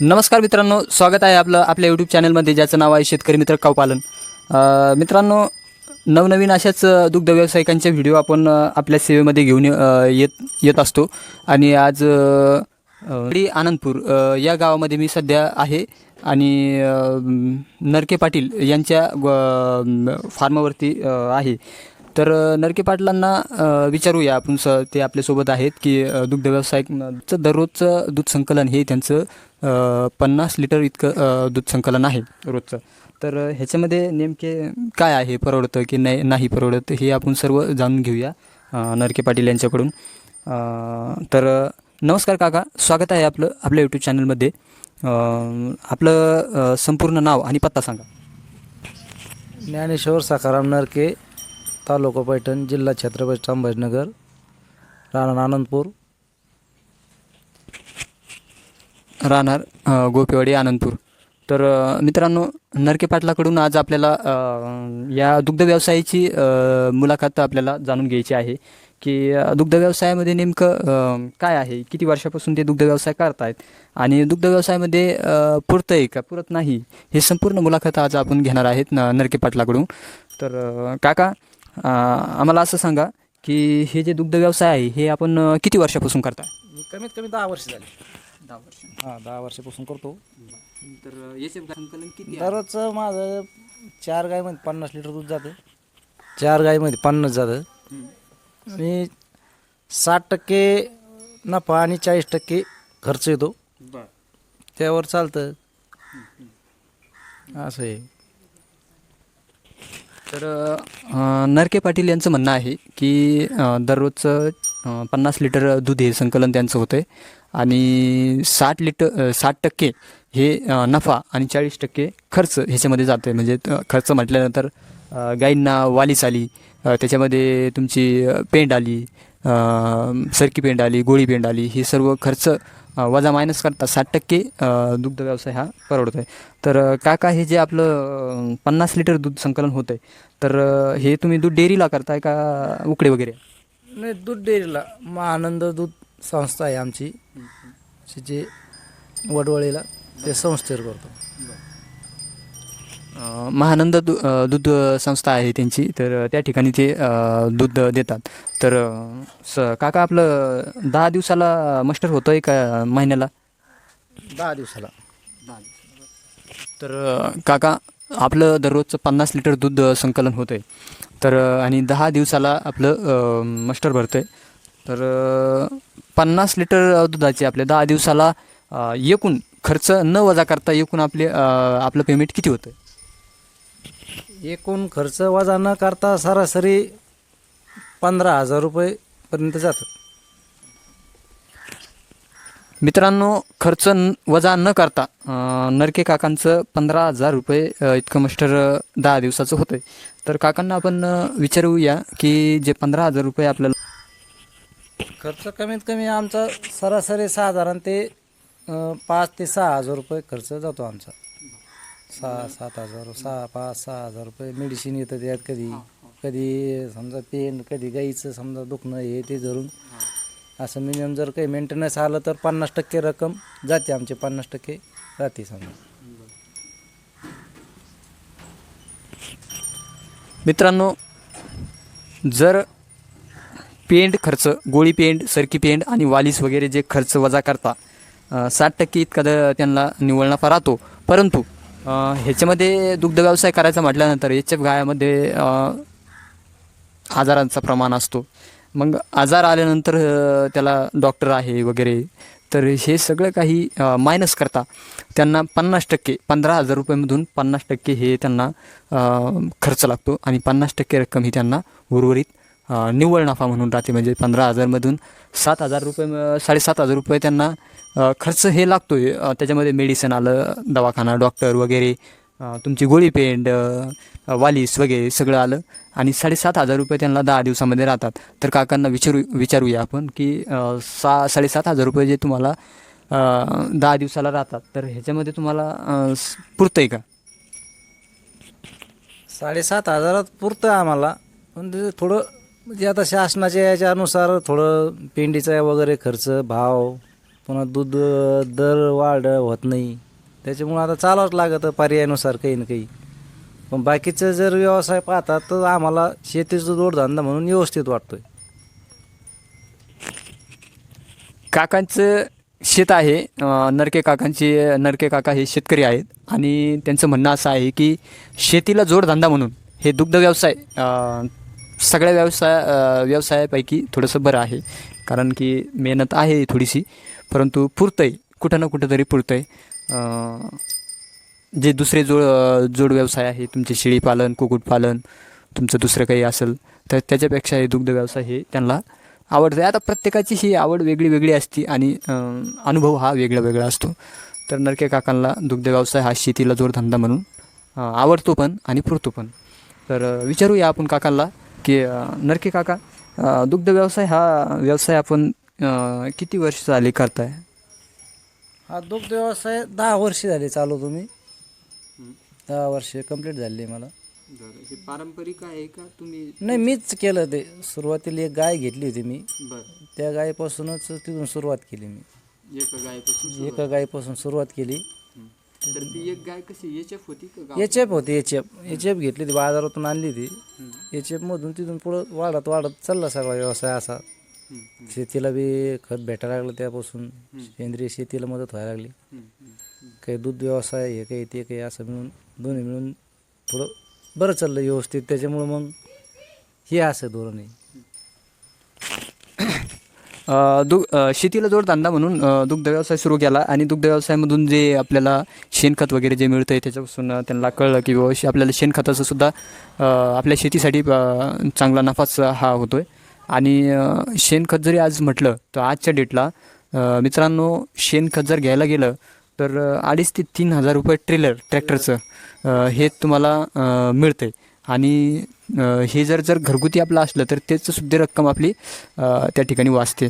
नमस्कार मित्रांनो स्वागत आहे आपलं आपल्या यूट्यूब चॅनलमध्ये ज्याचं नाव आहे शेतकरी मित्र कावपालन. मित्रांनो नवनवीन अशाच दुग्ध व्यावसायिकांचे व्हिडिओ आपण आपल्या सेवेमध्ये घेऊन येत येत असतो. आणि आज आनंदपूर या गावामध्ये मी सध्या आहे. आणि नरके पाटील यांच्या ग- फार्मावरती आहे. तर नरके पाटलांना विचारूया आपण स ते आपल्यासोबत आहेत की दुग्ध व्यवसायिकचं दररोजचं दूध संकलन हे त्यांचं पन्नास लिटर इतकं दूध संकलन आहे रोजचं. तर ह्याच्यामध्ये नेमके काय आहे परवडतं की नाही नाही परवडत हे आपण सर्व जाणून घेऊया नरके पाटील यांच्याकडून. तर नमस्कार काका स्वागत आहे आपलं आपल्या यूट्यूब चॅनलमध्ये. आपलं संपूर्ण नाव आणि पत्ता सांगा. ज्ञानेश्वर सखाराम नरके तालुका पैठण जिल्हा छत्रपती संभाजीनगर राहणार आनंदपूर. राहणार अ, गोपेवाडी आनंदपूर. तर अ, मित्रांनो नरके पाटलाकडून आज आपल्याला अ, या दुग्ध व्यवसायाची अ, मुलाखत आपल्याला जाणून घ्यायची आहे की अ, दुग्ध व्यवसायामध्ये नेमकं अ, काय आहे? किती वर्षापासून ते दुग्ध व्यवसाय करतायत? आणि दुग्ध व्यवसायामध्ये अ, पुरतं आहे का पुरत नाही? हे संपूर्ण मुलाखत आज आपण घेणार आहेत न नरके पाटलाकडून. तर अ, काका आम्हाला असं सांगा की हे जे दुग्ध व्यवसाय आहे हे आपण किती वर्षापासून करताय? मी कमीत कमी दहा वर्ष झाली. दहा वर्ष. हां दहा वर्षापासून करतो. तर याचे संकलन किती दररोजचं माझं चार गायमध्ये पन्नास लिटर दूध जातं. चार गायमध्ये पन्नास जातं. आणि साठ टक्के नफा आणि चाळीस टक्के खर्च येतो. त्यावर चालतं. असं आहे. तर नरके पाटील यांचं म्हणणं आहे की दररोजचं पन्नास लिटर दूध हे संकलन त्यांचं होतं आहे आणि साठ लिटर साठ टक्के हे नफा आणि चाळीस टक्के खर्च ह्याच्यामध्ये जातो आहे म्हणजे खर्च म्हटल्यानंतर गाईंना वालीस आली त्याच्यामध्ये तुमची पेंड आली सरकी पेंड आली गोळी पेंड आली हे सर्व खर्च वजा मायनस करता साठ टक्के दुग्ध व्यवसाय हा परवडतो आहे तर काका हे जे आपलं पन्नास लिटर दूध संकलन होतं आहे तर हे तुम्ही दूध डेअरीला करताय का उकडे वगैरे? नाही दूध डेअरीला. महानंद दूध संस्था आहे आमची. जे वडवळीला ते संस्थेवर करतो. महानंद दू दूध संस्था आहे त्यांची. तर त्या ठिकाणी ते दूध देतात. तर स काका आपलं दहा दिवसाला मस्टर होतं आहे का महिन्याला? दहा दिवसाला. तर काका आपलं दररोजचं पन्नास लिटर दूध संकलन होतं आहे तर आणि दहा दिवसाला आपलं मस्टर भरतं आहे तर पन्नास लिटर दुधाचे आपले दहा दिवसाला एकूण खर्च न वजा करता एकूण आपले आपलं पेमेंट किती होतं एकूण खर्च वजा न करता सरासरी पंधरा हजार रुपयेपर्यंत जातं. मित्रांनो खर्च न वजा न करता अ, नरके काकांचं पंधरा हजार रुपये अ, इतकं मस्टर अ, दहा दिवसाचं होतं आहे तर काकांना आपण अ, विचारूया की जे पंधरा हजार रुपये आपल्याला खर्च कमीत कमी आमचा सरासरी साधारण ते अं, पाच ते सहा हजार रुपये खर्च जातो आमचा. सहा सात हजार सहा पाच सहा हजार रुपये मेडिसिन येतं त्यात कधी. कधी समजा पेन कधी गाईचं समजा दुखणं हे ते धरून. असं मिनिमम जर काही मेंटेनन्स आलं तर पन्नास टक्के रक्कम जाते आमचे पन्नास टक्के राहते समजा. मित्रांनो जर पेंड खर्च गोळी पेंड सरकी पेंड आणि वालीस वगैरे जे खर्च वजा करता साठ टक्के इतका द- त्यांना निव्वळ नफा राहतो. परंतु ह्याच्यामध्ये दुग्ध व्यवसाय करायचा म्हटल्यानंतर याच्या गायामध्ये आजारांचा प्रमाण असतो. मग आजार आल्यानंतर त्याला डॉक्टर आहे वगैरे. तर हे सगळं काही मायनस करता. त्यांना पन्नास टक्के पंधरा हजार रुपयामधून पन्नास टक्के हे त्यांना खर्च लागतो. आणि पन्नास टक्के रक्कम ही त्यांना उर्वरित निव्वळ नफा म्हणून राहते. म्हणजे पंधरा हजारमधून सात हजार रुपये साडेसात हजार रुपये त्यांना खर्च हे लागतो आहे त्याच्यामध्ये मेडिसिन आलं दवाखाना डॉक्टर वगैरे तुमची गोळी पेंड वालीस वगैरे सगळं आलं. आणि साडेसात हजार रुपये त्यांना दहा दिवसामध्ये राहतात. तर काकांना विचारू विचारूया आपण की सा साडेसात हजार रुपये जे तुम्हाला दहा दिवसाला राहतात. तर ह्याच्यामध्ये तुम्हाला पुरतं आहे का? साडेसात हजारात पुरतं आम्हाला. पण ते थोडं म्हणजे आता शासनाच्या याच्यानुसार थोडं पेंडीचा वगैरे खर्च भाव पुन्हा दूध दर वाढ होत नाही. त्याच्यामुळं आता चालावंच लागतं पर्यायानुसार काही ना काही. पण बाकीचं जर व्यवसाय पाहतात तर आम्हाला शेतीचा जोडधंदा म्हणून व्यवस्थित वाटतोय. काकांचं शेत आहे. अं, नरके काकांचे नरके काका हे शेतकरी आहेत. आणि त्यांचं म्हणणं असं आहे की शेतीला जोडधंदा म्हणून हे दुग्ध व्यवसाय अं, सगळ्या व्यवसाय अं, व्यवसायापैकी थोडंसं बरं आहे. कारण की मेहनत आहे थोडीशी. परंतु पुरतं आहे कुठं ना कुठं तरी पुरतं आहे जे दुसरे जोड जोड व्यवसाय आहे तुमचे शेळीपालन कुक्कुटपालन तुमचं दुसरं काही असेल तर त्याच्यापेक्षा हे दुग्ध व्यवसाय हे त्यांना आवडतं आता प्रत्येकाची ही आवड वेगळी वेगळी असते आणि अनुभव हा वेगळा वेगळा असतो. तर नरके काकांना दुग्ध व्यवसाय हा शेतीला जोडधंदा म्हणून आवडतो पण आणि पुरतो पण. तर विचारूया आपण काकांना की नरके काका दुग्ध व्यवसाय हा व्यवसाय आपण अं, किती वर्ष झाले करताय? हा दुग्ध व्यवसाय दहा वर्ष झाले चालू तुम्ही. दहा वर्ष कंप्लीट झाली मला. हे पारंपरिक आहे का? तुम्ही नाही मीच केलं ते. सुरुवातीला एक गाय घेतली होती मी. बरं. त्या गायीपासूनच तिथून सुरुवात केली मी. एक गायपासून एका गायीपासून सुरुवात केली. तर ती एक गाय कशी एच एफ होती का एच एफ होती एच एफ एच एफ घेतली ती बाजारातून आणली ती एच एफ मधून तिथून पुढं वाढत वाढत चालला सगळा व्यवसाय असा. शेतीला बी खत भेटायला लागलं त्यापासून. सेंद्रिय शेतीला मदत व्हायला लागली. काही दूध व्यवसाय हे काही ते काही असं मिळून दोन्ही मिळून थोडं बरं चाललं व्यवस्थित. त्याच्यामुळं मग हे असं धोरण आहे. दु अ, शेतीला जोडधंदा म्हणून अ, दुग्ध व्यवसाय सुरू केला आणि दुग्ध व्यवसायामधून जे आपल्याला शेणखत वगैरे जे मिळतं आहे त्याच्यापासून अ, त्यांना कळलं की व्यवस्थित आपल्याला शेणखताचं सुद्धा अ, आपल्या शेतीसाठी अ, चांगला नफाच हा होतो आहे आणि शेणखत जरी आज म्हटलं तर आजच्या डेटला मित्रांनो शेणखत जर घ्यायला गेलं तर अडीच ते तीन हजार रुपये ट्रेलर ट्रॅक्टरचं हे तुम्हाला मिळतं आहे आणि हे जर जर घरगुती आपलं असलं तर त्याचं सुद्धा रक्कम आपली त्या ठिकाणी वाचते.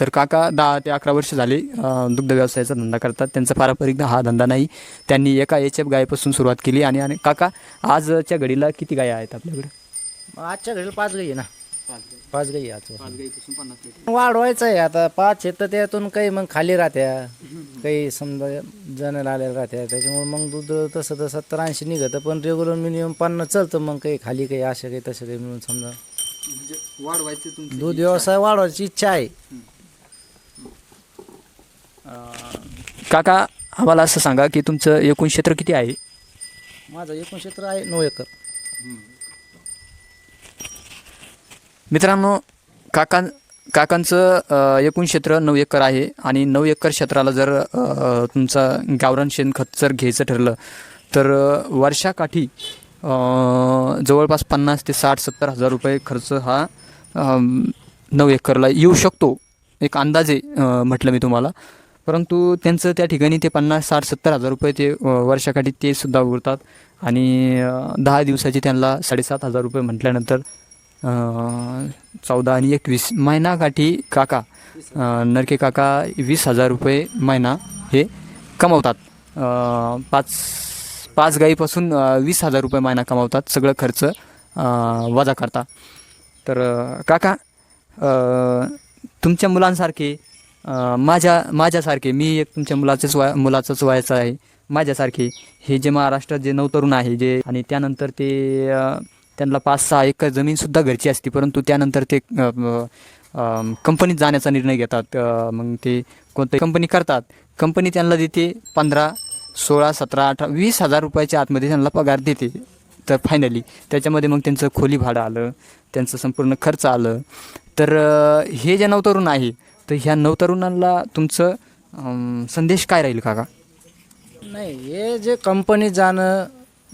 तर काका दहा ते अकरा वर्ष झाले दुग्ध व्यवसायाचा धंदा करतात. त्यांचा पारंपरिक हा धंदा नाही. त्यांनी एका एच एफ गायपासून सुरुवात केली आणि आणि काका आजच्या घडीला किती गाय आहेत आपल्याकडे? आजच्या घडीला पाच गाई आहे ना. पाच गाई गाईपासून पन्नास लिटर. वाढवायचं आहे. आता पाच तर त्यातून काही मग खाली राहत्या. काही समजा जण आलेल्या राहत्या. त्याच्यामुळे मग दूध तसं तसं सत्तर ऐंशी निघतं. पण रेग्युलर मिनिमम पन्नास चालतं मग काही खाली काही अशा काही तसं काही मिळून समजा. म्हणजे वाढवायचे तुमचे दूध व्यवसाय वाढवायची इच्छा आहे. काका आम्हाला असं सांगा की तुमचं एकूण क्षेत्र किती आहे? माझं एकूण क्षेत्र आहे नऊ एकर. मित्रांनो काका काकांचं एकूण क्षेत्र नऊ एकर आहे आणि नऊ एकर क्षेत्राला जर तुमचा गावरान शेणखत जर घ्यायचं ठरलं तर वर्षाकाठी जवळपास पन्नास ते साठ सत्तर हजार रुपये खर्च हा नऊ एकरला येऊ शकतो. एक अंदाजे म्हटलं मी तुम्हाला. परंतु त्यांचं त्या ठिकाणी ते पन्नास साठ सत्तर हजार रुपये ते वर्षाकाठी ते सुद्धा उरतात. आणि दहा दिवसाचे त्यांना साडेसात हजार रुपये म्हटल्यानंतर चौदा आणि एकवीस. महिनाकाठी काका. नरके काका वीस हजार रुपये महिना हे कमवतात. पाच पाच गाईपासून वीस हजार रुपये महिना कमावतात. सगळं खर्च वजा करता तर काका तुमच्या मुलांसारखे माझ्या माझ्यासारखे मी एक तुमच्या मुलाचेच वय मुलाचंच व्हायचं आहे. माझ्यासारखे हे जे महाराष्ट्रात जे नवतरुण आहे जे आणि त्यानंतर ते त्यांना पाच सहा एकर जमीनसुद्धा घरची असते परंतु त्यानंतर ते कंपनीत जाण्याचा निर्णय घेतात. मग ते कोणत्या कंपनी करतात. कंपनी त्यांना देते पंधरा सोळा सतरा अठरा वीस हजार रुपयाच्या आतमध्ये त्यांना पगार देते. तर फायनली त्याच्यामध्ये मग त्यांचं खोली भाडं आलं त्यांचं संपूर्ण खर्च आलं. तर हे जे नवतरुण आहे तर ह्या नवतरुणांना तुमचं संदेश काय राहील काका? नाही हे जे कंपनीत जाणं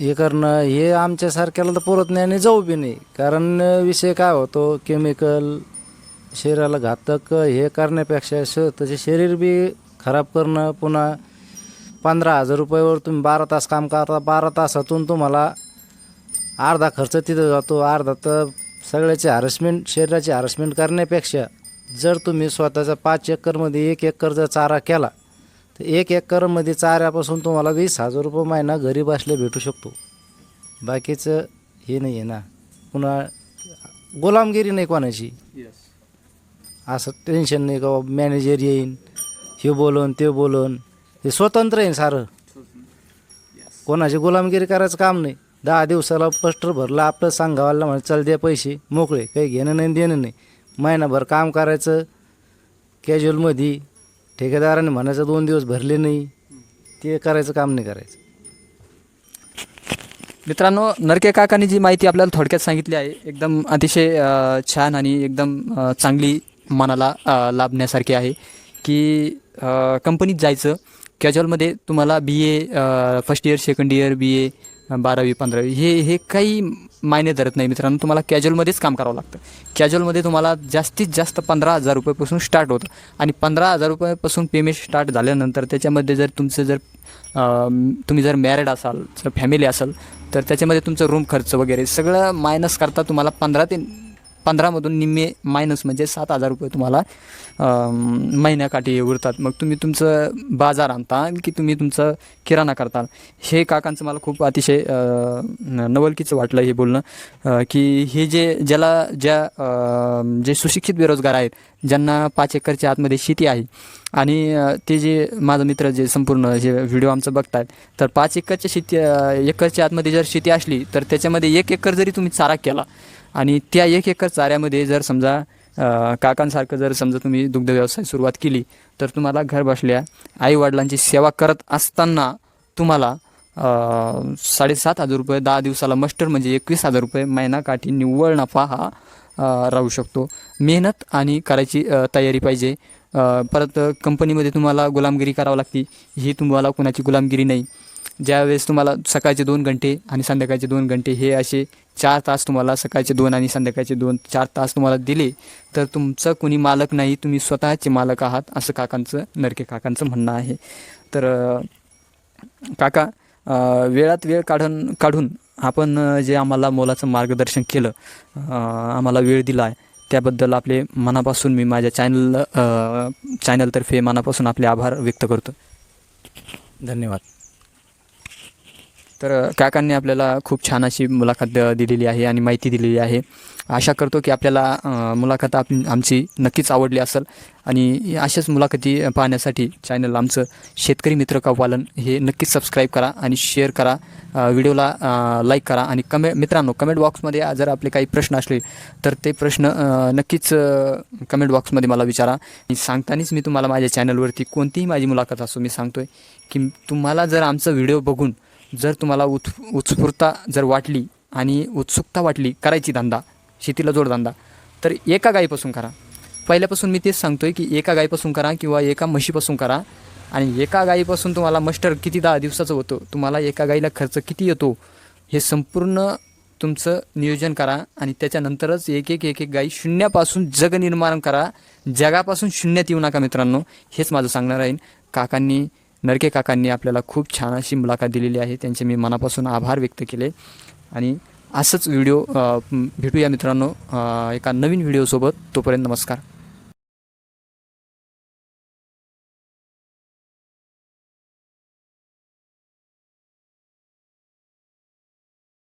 हे करणं हे आमच्यासारख्याला तर पुरत नाही आणि जाऊ बी नाही. कारण विषय काय होतो केमिकल शरीराला घातक हे करण्यापेक्षा स्वतःचे शरीर बी खराब करणं पुन्हा पंधरा हजार रुपयावर तुम्ही बारा तास काम करता बारा तासातून तुम्हाला अर्धा खर्च तिथं जातो अर्धा तर सगळ्याचे हॅरसमेंट शरीराची हॅरसमेंट करण्यापेक्षा जर तुम्ही स्वतःचा पाच एकरमध्ये एक एकर जर चारा केला तर एक एकरमध्ये चाऱ्यापासून तुम्हाला वीस हजार रुपये महिना घरी बसल्या भेटू शकतो. बाकीचं हे नाही आहे ना. पुन्हा गुलामगिरी नाही कोणाची. असं टेन्शन नाही का मॅनेजर येईन हे बोलून ते बोलून. हे स्वतंत्र आहे सारं. कोणाची गुलामगिरी करायचं काम नाही. दहा दिवसाला पस्टर भरलं आपलं सांगावाला म्हणजे चल दे पैसे मोकळे काही घेणं नाही देणं नाही. महिनाभर काम करायचं कॅज्युअलमध्ये ठेकेदाराने म्हणायचं दोन दिवस भरले नाही. ते करायचं काम नाही करायचं. मित्रांनो नरके काकांनी जी माहिती आपल्याला थोडक्यात सांगितली आहे एकदम अतिशय अ, छान आणि एकदम अ, चांगली मनाला अ, लाभण्यासारखी आहे की अ, कंपनीत जायचं कॅज्युअलमध्ये तुम्हाला B A first year second year B A बारावी पंधरावी हे हे काही मायने धरत नाही मित्रांनो. तुम्हाला कॅज्युअलमध्येच काम करावं लागतं. कॅज्युअलमध्ये तुम्हाला जास्तीत जास्त पंधरा हजार रुपयापासून स्टार्ट होतं. आणि पंधरा हजार रुपयापासून पेमेंट स्टार्ट झाल्यानंतर त्याच्यामध्ये जर तुमचं जर तुम्ही जर मॅरिड असाल जर फॅमिली असाल तर त्याच्यामध्ये तुमचं रूम खर्च वगैरे सगळं मायनस करता तुम्हाला पंधरा ते पंधरामधून निम्मे मायनस म्हणजे सात हजार रुपये तुम्हाला महिन्याकाठी उरतात. मग तुम्ही तुमचं बाजार आणता की तुम्ही तुमचं किराणा करता. हे काकांचं मला खूप अतिशय नवलकीचं वाटलं हे बोलणं. की हे जे ज्याला ज्या जे सुशिक्षित बेरोजगार आहेत ज्यांना पाच एकरच्या आतमध्ये शेती आहे आणि ते जे माझा मित्र जे संपूर्ण जे व्हिडिओ आमचं बघतात तर पाच एकरच्या शेती एकरच्या आतमध्ये जर शेती असली तर त्याच्यामध्ये एक एकर जरी तुम्ही चारा केला आणि त्या एक एकर चाऱ्यामध्ये जर समजा काकांसारखं जर समजा तुम्ही दुग्ध व्यवसाय सुरुवात केली तर तुम्हाला घर बसल्या आईवडिलांची सेवा करत असताना तुम्हाला साडेसात हजार रुपये दहा दिवसाला मस्टर म्हणजे एकवीस हजार रुपये महिनाकाठी निव्वळ नफा हा राहू शकतो. मेहनत आणि करायची तयारी पाहिजे. परत कंपनीमध्ये तुम्हाला गुलामगिरी करावं लागते. ही तुम्हाला कुणाची गुलामगिरी नाही. ज्यावेळेस तुम्हाला सकाळचे दोन घंटे आणि संध्याकाळचे दोन घंटे हे असे चार तास तुम्हाला सकाळचे दोन आणि संध्याकाळचे दोन चार तास तुम्हाला दिले तर तुमचं कुणी मालक नाही तुम्ही स्वतःचे मालक आहात असं काकांचं नरके काकांचं म्हणणं आहे. तर काका वेळात वेळ काढून काढून आपण जे आम्हाला मोलाचं मार्गदर्शन केलं आम्हाला वेळ दिला आहे त्याबद्दल आपले मनापासून मी माझ्या चॅनल चॅनलतर्फे मनापासून आपले आभार व्यक्त करतो. धन्यवाद. तर काकांनी आपल्याला खूप छान अशी मुलाखत दिलेली आहे आणि माहिती दिलेली आहे. आशा करतो की आपल्याला मुलाखत आप आमची नक्कीच आवडली असेल. आणि अशाच मुलाखती पाहण्यासाठी चॅनल आमचं शेतकरी मित्र कव्वालन हे नक्कीच सबस्क्राईब करा आणि शेअर करा. व्हिडिओला लाईक करा आणि कमे मित्रांनो कमेंट बॉक्समध्ये जर आपले काही प्रश्न असले तर ते प्रश्न नक्कीच कमेंट बॉक्समध्ये मला विचारा. आणि सांगतानाच मी तुम्हाला माझ्या चॅनलवरती कोणतीही माझी मुलाखत असो मी सांगतोय की तुम्हाला जर आमचा व्हिडिओ बघून जर तुम्हाला उत् उत्स्फूर्ता जर वाटली आणि उत्सुकता वाटली करायची धंदा शेतीला जोडधंदा तर एका गाईपासून करा. पहिल्यापासून मी तेच सांगतो आहे की एका गाईपासून करा किंवा एका म्हशीपासून करा आणि एका गाईपासून तुम्हाला मस्टर किती दहा दिवसाचं होतं तुम्हाला एका गाईला खर्च किती येतो हे संपूर्ण तुमचं नियोजन करा आणि त्याच्यानंतरच एक एक एक एक गाई शून्यापासून जग निर्माण करा. जगापासून शून्यात येऊ नका मित्रांनो हेच माझं सांगणार आहे. काकांनी नरके काकांनी आपल्याला खूप छान अशी मुलाखत दिलेली आहे. त्यांचे मी मनापासून आभार व्यक्त केले. आणि असंच व्हिडिओ भेटूया मित्रांनो एका नवीन व्हिडिओसोबत तोपर्यंत नमस्कार.